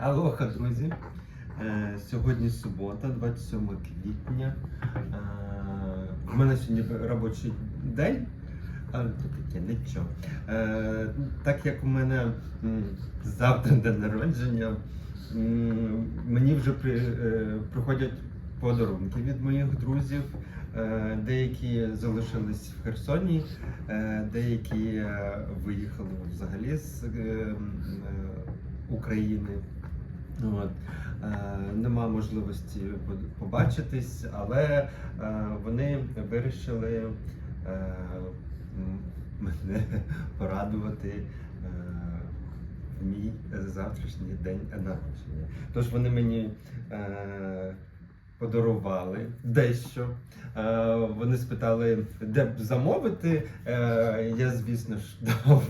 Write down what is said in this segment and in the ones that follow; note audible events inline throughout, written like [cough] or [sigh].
Алоха, друзі. Е, Сьогодні субота, 27 квітня. Е, У мене сьогодні робочий день. Але то таке нічого. Е, Так як у мене завтра день народження, мені вже при, е, приходять подарунки від моїх друзів. Е, Деякі залишились в Херсоні, е, деякі е, виїхали взагалі з е, е, України. От. Е, Нема можливості побачитись, але е, вони вирішили е, мене порадувати в мій завтрашній день народження. Тож вони мені подарували дещо. Вони спитали, де б замовити. Я, звісно ж, [laughs] дав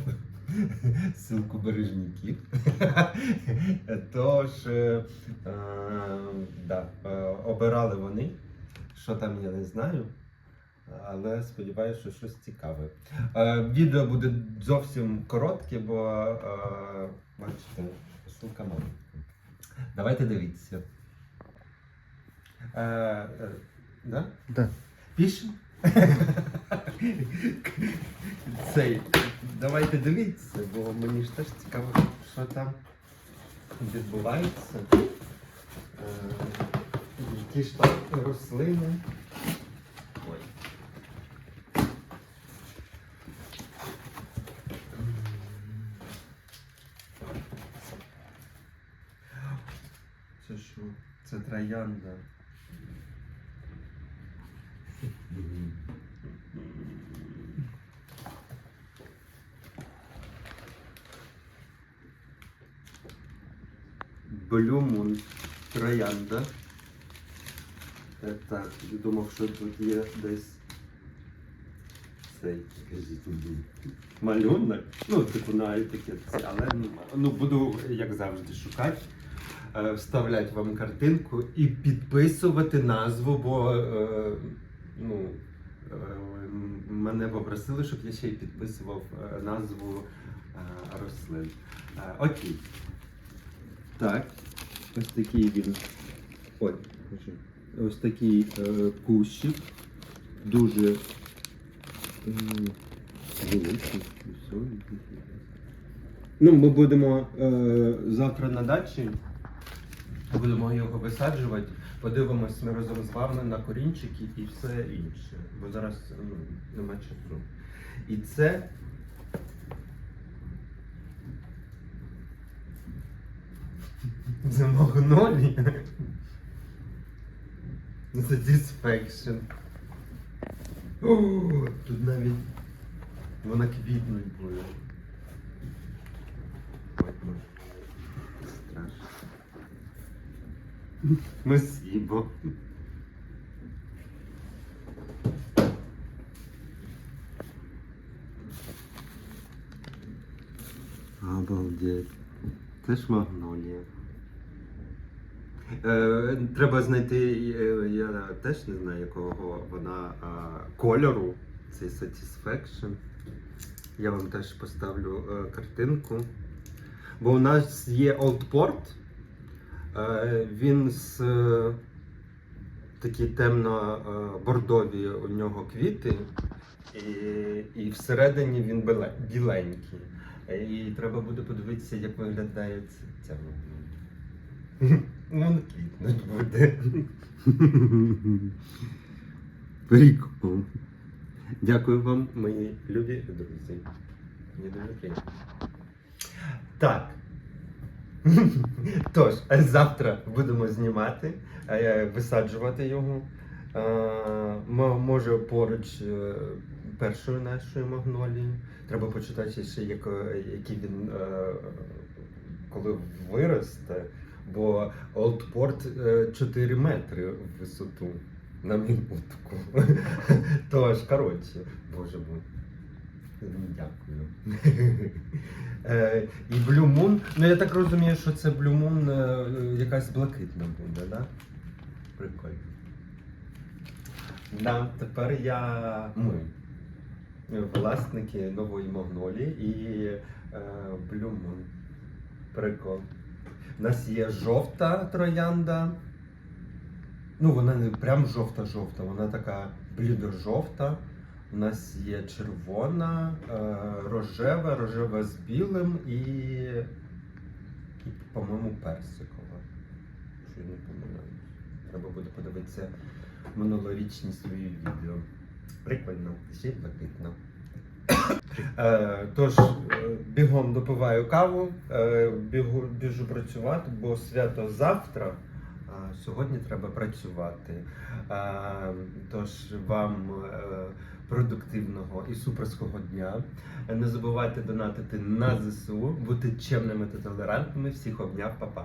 [laughs] ссылку бережників. [laughs] Тож, е, е, да, е, обирали вони. Що там, я не знаю. Але сподіваюся, що щось цікаве. Е, відео буде зовсім коротке, бо е, бачите, ссылка маленька. Давайте дивіться. Е, е, да? Да. Пишемо? [laughs] Цей. Давайте дивіться, бо мені ж теж цікаво, що там відбувається. Е, які ж там рослини. Ой. Це що? Це троянда. Moon троянда. Так, думав, що тут є десь цей малюнок. Ну, типу на етикетці, але. Ну, буду, як завжди, шукати, е, вставляти вам картинку і підписувати назву, бо е, ну, е, мене попросили, щоб я ще й підписував назву рослин. Окей. Так. Ось такий він. Ой, ось такий е, кущик. Дуже м, великий. Ну, ми будемо е, завтра на дачі. Будемо його висаджувати. Подивимось ми разом з вами на корінчики і все інше. Бо зараз ну, нема часу. І це Це магнолія. Satisfaction. О, тут навіть вона квітнуть буде. Ой, ой. Страшно. Спасибо. Обалдеть. Це ж магнолія. Е, треба знайти, е, я теж не знаю, якого вона кольору. Це Satisfaction. Я вам теж поставлю е, картинку. Бо у нас є. Е, він з такі темно-бордові у нього квіти. І, і всередині він біленький. І треба буде подивитися, як виглядає ця- магнолія. Ну, не буде. Прикол. Дякую вам, мої любі друзі. Мені дуже приємно. Так. [laughs] Тож, завтра будемо знімати, е, висаджувати його. Е, Може поруч е, першої нашої магнолії. Треба почитати ще, як, який він е, коли виросте. Бо Олдпорт 4 метри в висоту на минутку. [laughs] Тож, коротше, боже мой. Дякую. [laughs] Е, І Blue Moon. Ну я так розумію, що це Blue Moon е, якась блакитна буде, да? Прикольно. Да, тепер я ми. Власники нової магнолії і е, Blue Moon. Прикол. У нас є жовта троянда. Ну, вона не прям жовта-жовта, вона така блідо-жовта. У нас є червона, е, рожева, рожева з білим і, і по-моєму, персикова. Що я не помиляюсь. Треба буде подивитися минулорічні свої відео. Прикольно, ще й блакитно. Е, Тож е, бігом допиваю каву, е, бігу, біжу працювати, бо свято завтра. А сьогодні треба працювати. Тож вам продуктивного і суперського дня. Не забувайте донатити на ЗСУ, бути чемними та толерантними. Всіх обняв, па-па.